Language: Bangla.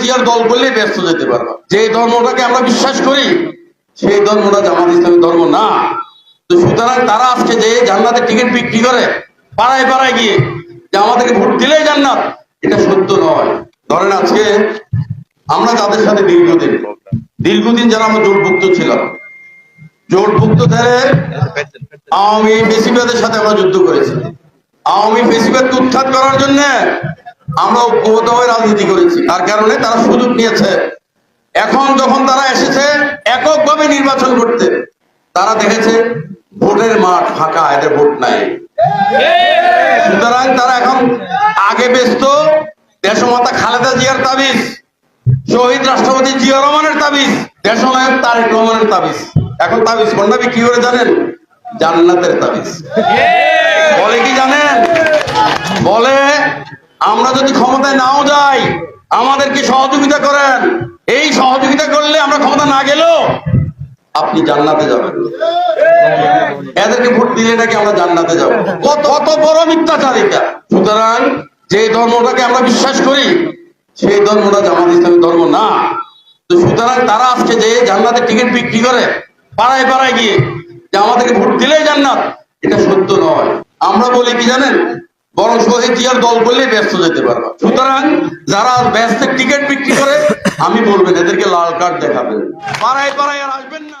জিয়ার দল করলে ব্যস্ত যেতে পারবা? যে ধর্মটাকে আমরা বিশ্বাস করি, সেই ধর্মটা জামাত ইসলামী ধর্ম না। তো সুতরাং তারা আজকে যে জান্নাতের টিকিট বিক্রি করে, পাড়ায় পাড়ায় গিয়ে যে আমাদেরকে ভোট দিলেই জান্নাত, এটা সত্য নয়। ধরেন আজকে আমরা যাদের সাথে দীর্ঘদিন দীর্ঘদিন যারা আমরা জোটভুক্ত ছিলাম, জোটভুক্ত আওয়ামী বেশিবাদের সাথে আমরা যুদ্ধ করেছি। আওয়ামী বেশিবাদকে উৎখাত করার জন্য আমরা ঐক্যবদ্ধ হয়ে রাজনীতি করেছি। তার কারণে তারা সুযোগ নিয়েছে। এখন যখন তারা এসেছে, এককভাবে নির্বাচন করতে, তারা দেখেছে ভোটের মাঠ ফাঁকা, এদের ভোট নাই। সুতরাং তারা এখন আগে ব্যস্ত, দেশমাতা খালেদা জিয়ার তাবিজ, শহীদ রাষ্ট্রপতি জিয়া রহমানের তাবিজ দেশ দেশনায়ক তারেক রহমানের তাবিজ। এখন তাবিজ কোনটা কি করে জানেন? জান্নাতের তাবিজ। বলে কি জানেন? বলে আমরা যদি ক্ষমতায় নাও যাই, আমাদেরকে সহযোগিতা করেন। এই সহযোগিতা করলে আমরা ক্ষমতা না গেলেও আপনি জান্নাতে যাবেন। এদেরকে ভোট দিলে নাকি আমরা জান্নাতে যাব। কত বড় মিথ্যাচারিতা সুতরাং যে ধর্মটাকে আমরা বিশ্বাস করি, সেই ধর্মটা জামাত ইসলামী ধর্ম না। তো সুতরাং তারা আজকে যে জান্নাতের টিকিট বিক্রি করে, পাড়ায় পাড়ায় গিয়ে যে আমাদেরকে ভোট দিলেই জান্নাত, এটা সত্য নয়। আমরা বলি কি জানেন? বরং শহীদ জিয়ার দল বললে ব্যস্ত যেতে পারবা। সুতরাং যারা ব্যস্ত টিকিট বিক্রি করে, আমি বলবেন, এদেরকে লাল কার্ড দেখাবেন। পাড়ায় পাড়ায় আর আসবেন না।